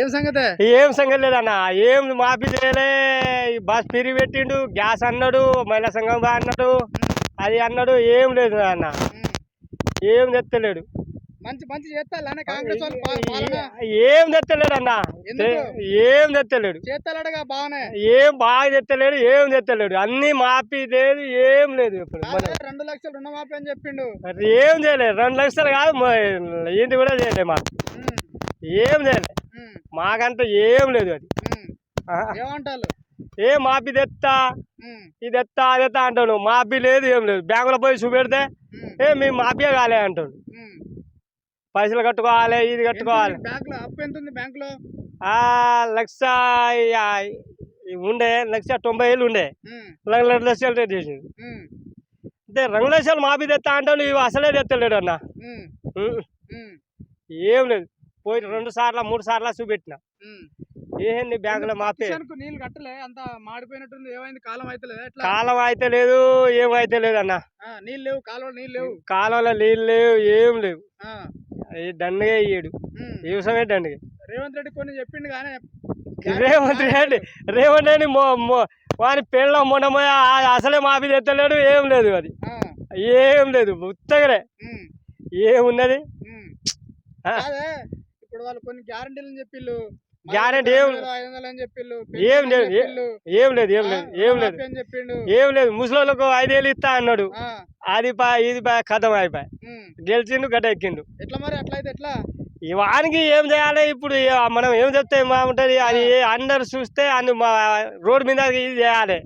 ఏం సంగతే? ఏం సంగతి లేదన్న ఏం మాఫీ చేయలే. ఈ బస్ పిరి పెట్టిండు గ్యాస్ అన్నాడు మహిళా సంఘం బా అన్నాడు అది అన్నాడు ఏం లేదు అన్న. ఏం తెత్తలేడు మంచి మంచి కాంగ్రెస్ ఏం తెత్తలేడు అన్న? ఏం తెత్తలేడు బాగానే. ఏం బాగా తెత్తలేడు ఏం తెత్తలేడు అన్ని మాఫీ లేదు ఏం లేదు రెండు లక్షలు రుణమాఫీ అని చెప్పిండు. ఏం చేయలేదు రెండు లక్షలు కాదు మ- ఏంటి కూడా చేయలేదు మాకు. ఉమ్. ఏం చేయలేదు. మాకంటే ఏం లేదు అది. ఏమంటారు ఏ మాఫీ తెత్తా. ఇది ఎత్తా అది ఎత్తా అంటాడు. మాఫీ లేదు ఏం లేదు. బ్యాంకులో పోయి చూపెడితే. ఏ మీ మాఫీ కాలే అంటాడు. పైసలు కట్టుకోవాలి ఇది కట్టుకోవాలి. లక్ష ఉండే లక్ష తొంభై ఏళ్ళు ఉండే. రెండు రెండు లక్షలు రేట్ ఉమ్. అంటే రెండు లక్షలు మాఫీ తెత్తా అంటాడు ఇవి అసలే తెత్తలేడు అన్న. ఏం లేదు. పోయి రెండు సార్లు మూడు సార్లు చూపెట్టిన. ఏంది బ్యాంకులో కిషన్కు నీళ్ళు కట్టలే? అంత మాడిపోయినట్టుంది. ఏమైంది? కాలం అయితే కాలం అయితే లేదు ఏమైతే లేదు అన్న నీళ్ళు లేవు. కాలువలో నీళ్ళు లేవు. కాలంలో నీళ్ళు లేవు ఏం లేవు. దండగా ఇయ్యడు. వ్యవసాయమే దండగా. రేవంత్ రెడ్డి కొన్ని చెప్పిండు కానీ రేవంత్ రెడ్డి రేవంత్ రెడ్డి వాని పెళ్ళ మొన్న అసలే మాఫీ తెత్తలేడు ఏం లేదు అది. ఏం లేదు ఉత్తగనే. ఉమ్. ఏమున్నది? ఇప్పుడు వాళ్ళు కొన్ని గ్యారంటీలు చెప్పిళ్ళు. Guarantee ఏం- అని ఏం లేదు ఏ- లేదు ఏం లేదు ఏం లేదు. అని ఏం లేదు ముసలోళ్ళకు ఐదేళ్ళు ఇస్తా అన్నాడు. అది పా ఇది పా కథం అయిపోయి. గెలిచిండు గడ్డ ఎక్కిండు. ఎట్లా మరి అట్లా అయితే ఎట్లా? ఈ వానికి ఏం చేయాలి ఇప్పుడు? మనం ఏం చెప్తే బాగుంటుంది? అది అందరు చూస్తే అన్ని మా రోడ్డు మీద ఇది చేయాలి.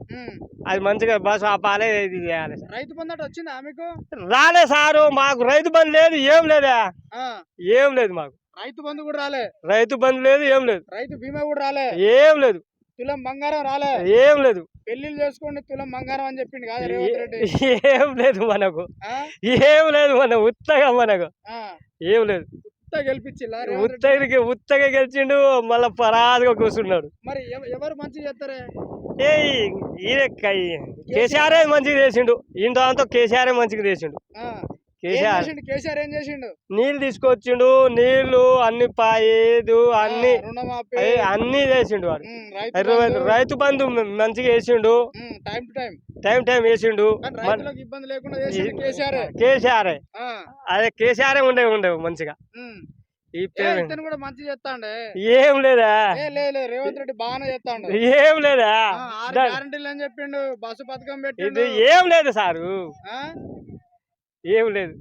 అది మంచిగా బస్సు ఆపాలి ఇది చేయాలి. రైతు బంధు వచ్చిందా మీకు? రాలే సారు మాకు రైతు బంధు లేదు ఏం లేదా. ఏం లేదు మాకు. రైతు బంధు కూడా రాలే. రైతు బంధు లేదు ఏం లేదు. రైతు బీమా కూడా రాలే. ఏం లేదు. తులం బంగారం రాలే. ఏం లేదు. పెళ్ళిళ్ళు చేసుకోండి తులం బంగారం అని చెప్పిండు కాదు రేవంత్ రెడ్డి. ఏం లేదు మనకు? ఏం లేదు మన ఉత్తగా మనకు. ఏం లేదు. ఉత్త గెలిపించిల్లా ఉత్తగిరికి ఉత్తగా గెలిచిండు మళ్ళా పరాదుగా కూర్చున్నాడు. మరి ఎవ- ఎవరు మంచిగా చేస్తారే? ఏ ఈయన కేసీఆర్ మంచిగా చేసిండు. ఈయన దాంతో కేసీఆర్ మంచిగా చేసిండు. కేసీఆర్ ఏం చేసిండు? నీళ్ళు తీసుకొచ్చిండు నీళ్ళు అన్ని పాయేదు అన్ని అన్ని చేసిండు వాడు. రైతు బంధు, మంచిగా వేసిండు. Time to time. టైం వేసిండు. ఇబ్బంది లేకుండా కేసీఆర్. అదే కేసీఆర్ ఉండే ఉండే మంచిగా. ఏ, లేదా. రేవంత్ రెడ్డి బాగానే చేస్తాండు. ఏం లేదా. గ్యారంటీలు అని చెప్పిండు బస్సు పథకం ఇది పెట్టిండు ఏం లేదు సారు? ఏం లేదు.